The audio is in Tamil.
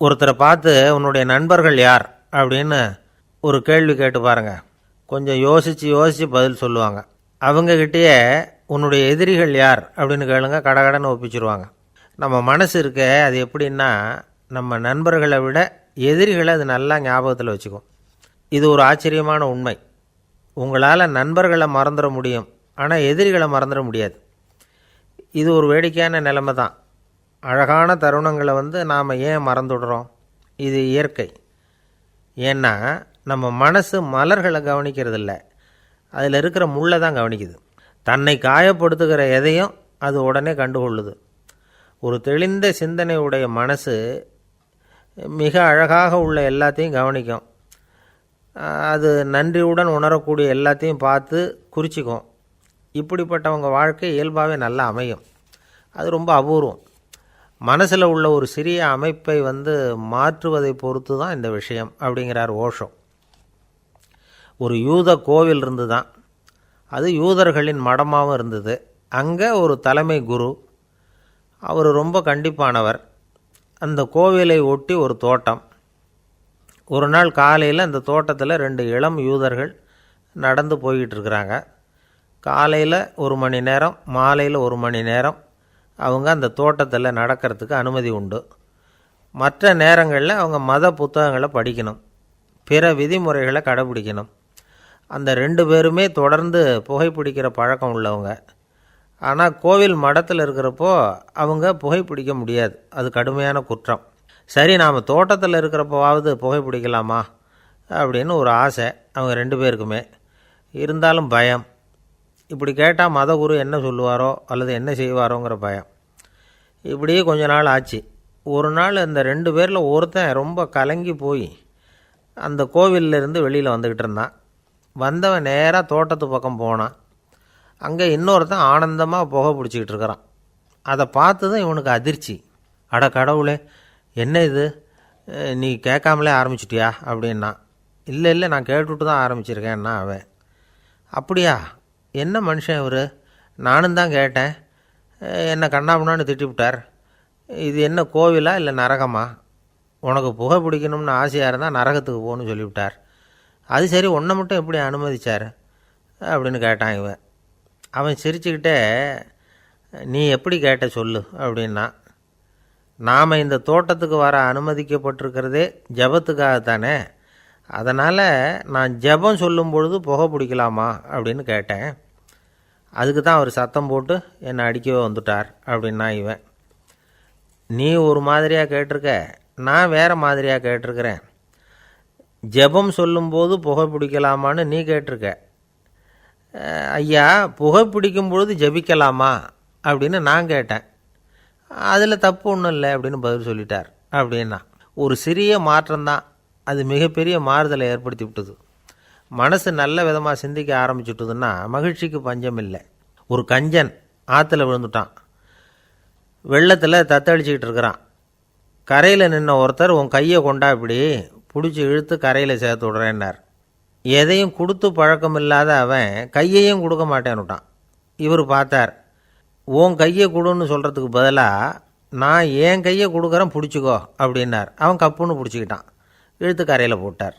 ஒருத்தரை பார்த்து உன்னுடைய நண்பர்கள் யார்? அப்படின்னு ஒரு கேள்வி கேட்டு பாருங்க. கொஞ்சம் யோசித்து யோசித்து பதில் சொல்லுவாங்க. அவங்கக்கிட்டேயே உன்னுடைய எதிரிகள் யார்? அப்படின்னு கேளுங்க. கடகடன்னு ஒப்பிச்சிருவாங்க. நம்ம மனசு இருக்க அது எப்படின்னா நம்ம நண்பர்களை விட எதிரிகளை அது நல்லா ஞாபகத்தில் வச்சுக்கும். இது ஒரு ஆச்சரியமான உண்மை. உங்களால் நண்பர்களை மறந்துட முடியும். ஆனால் எதிரிகளை மறந்துட முடியாது. இது ஒரு வேடிக்கையான நிலைமை தான். அழகான தருணங்களை வந்து நாம் ஏன் மறந்துடுறோம்? இது இயற்கை. ஏன்னா நம்ம மனசு மலர்களை கவனிக்கிறதில்ல. அதில் இருக்கிற முள்ளை தான் கவனிக்குது. தன்னை காயப்படுத்துகிற எதையும் அது உடனே கண்டுகொள்ளுது. ஒரு தெளிந்த சிந்தனை உடைய மனசு மிக அழகாக உள்ள எல்லாத்தையும் கவனிக்கும். அது நன்றியுடன் உணரக்கூடிய எல்லாத்தையும் பார்த்து குறிச்சிக்கும். இப்படிப்பட்டவங்க வாழ்க்கை இயல்பாகவே நல்லா அமையும். அது ரொம்ப அபூர்வம். மனசில் உள்ள ஒரு சிறிய அமைப்பை வந்து மாற்றுவதை பொறுத்து தான் இந்த விஷயம் அப்படிங்கிறார் ஓஷோ. ஒரு யூத கோவில் இருந்து தான் அது யூதர்களின் மடமாகவும் இருந்தது. அங்கே ஒரு தலைமை குரு அவர் ரொம்ப கண்டிப்பானவர். அந்த கோவிலை ஒட்டி ஒரு தோட்டம். ஒரு நாள் காலையில் அந்த தோட்டத்தில் ரெண்டு இளம் யூதர்கள் நடந்து போய்கிட்டு இருக்கிறாங்க. காலையில் ஒரு மணி நேரம் மாலையில் ஒரு மணி நேரம் அவங்க அந்த தோட்டத்தில் நடக்கிறதுக்கு அனுமதி உண்டு. மற்ற நேரங்களில் அவங்க மத புத்தகங்களை படிக்கணும். பிற விதிமுறைகளை கடைபிடிக்கணும். அந்த ரெண்டு பேருமே தொடர்ந்து புகைப்பிடிக்கிற பழக்கம் உள்ளவங்க. ஆனால் கோவில் மடத்தில் இருக்கிறப்போ அவங்க புகைப்பிடிக்க முடியாது. அது கடுமையான குற்றம். சரி நாம் தோட்டத்தில் இருக்கிறப்போவாவது புகைப்பிடிக்கலாமா? அப்படின்னு ஒரு ஆசை அவங்க ரெண்டு பேருக்குமே. இருந்தாலும் பயம். இப்படி கேட்டால் மதகுரு என்ன சொல்லுவாரோ அல்லது என்ன செய்வாரோங்கிற பயம். இப்படியே கொஞ்ச நாள் ஆச்சு. ஒரு நாள் இந்த ரெண்டு பேரில் ஒருத்தன் ரொம்ப கலங்கி போய் அந்த கோவிலிருந்து இருந்து வெளியில் வந்துக்கிட்டு இருந்தான். வந்தவன் நேராக தோட்டத்து பக்கம் போனான். அங்கே இன்னொருத்தன் ஆனந்தமாக புகை பிடிச்சிக்கிட்டு இருக்கிறான். அதை பார்த்து தான் இவனுக்கு அதிர்ச்சி. அட கடவுளே என்ன இது? நீ கேட்காமலே ஆரம்பிச்சிட்டியா? அப்படின்னா இல்லை இல்லை நான் கேட்டுவிட்டு தான் ஆரம்பிச்சிருக்கேன்னா அவன். அப்படியா? என்ன மனுஷன் இவர்? நானும் தான் கேட்டேன். என்னை என்ன கண்ணாபுண்ணான்னு திட்டிவிட்டார் இது என்ன கோவிலா இல்லை நரகமா? உனக்கு புகை பிடிக்கணும்னு ஆசையாக இருந்தால் நரகத்துக்கு போகணும்னு சொல்லிவிட்டார் அது சரி உன்னை மட்டும் எப்படி அனுமதிச்சார்? அப்படின்னு கேட்டான் இவன். அவன் சிரிச்சுக்கிட்டே நீ எப்படி கேட்ட சொல்லு? அப்படின்னா நாம் இந்த தோட்டத்துக்கு வர அனுமதிக்கப்பட்டிருக்கிறதே ஜபத்துக்காகத்தானே? அதனால் நான் ஜெபம் சொல்லும் பொழுது புகை பிடிக்கலாமா அப்படின்னு கேட்டேன். அதுக்கு தான் அவர் சத்தம் போட்டு என்னை அடிக்கவே வந்துட்டார் அப்படின்னா இவன். நீ ஒரு மாதிரியாக கேட்டிருக்க நான் வேறு மாதிரியாக கேட்டிருக்கிறேன். ஜெபம் சொல்லும்போது புகை பிடிக்கலாமான்னு நீ கேட்டிருக்க. ஐயா புகை பிடிக்கும் பொழுது ஜெபிக்கலாமா அப்படின்னு நான் கேட்டேன். அதில் தப்பு ஒன்றும் இல்லை அப்படின்னு பதில் சொல்லிட்டார் அப்படின்னா. ஒரு சிறிய மாற்றம்தான். அது மிகப்பெரிய மாறுதலை ஏற்படுத்தி விட்டது மனசு நல்ல விதமாக சிந்திக்க ஆரம்பிச்சுட்டுதுன்னா மகிழ்ச்சிக்கு பஞ்சம் இல்லை. ஒரு கஞ்சன் ஆற்றுல விழுந்துட்டான். வெள்ளத்தில் தத்தளிச்சுக்கிட்டு இருக்கிறான். கரையில் நின்ன ஒருத்தர் உன் கையை கொண்டா இப்படி பிடிச்சி இழுத்து கரையில் சேர்த்து விடுறேன்னார். எதையும் கொடுத்து பழக்கம் இல்லாத அவன் கையையும் கொடுக்க மாட்டேன்னுட்டான். இவர் பார்த்தார் உன் கையை கொடுன்னு சொல்கிறதுக்கு பதிலாக நான் என் கையை கொடுக்குறேன் பிடிச்சிக்கோ அப்படின்னார். அவன் கப்புன்னு பிடிச்சிக்கிட்டான். இழுத்து கரையில் போட்டார்.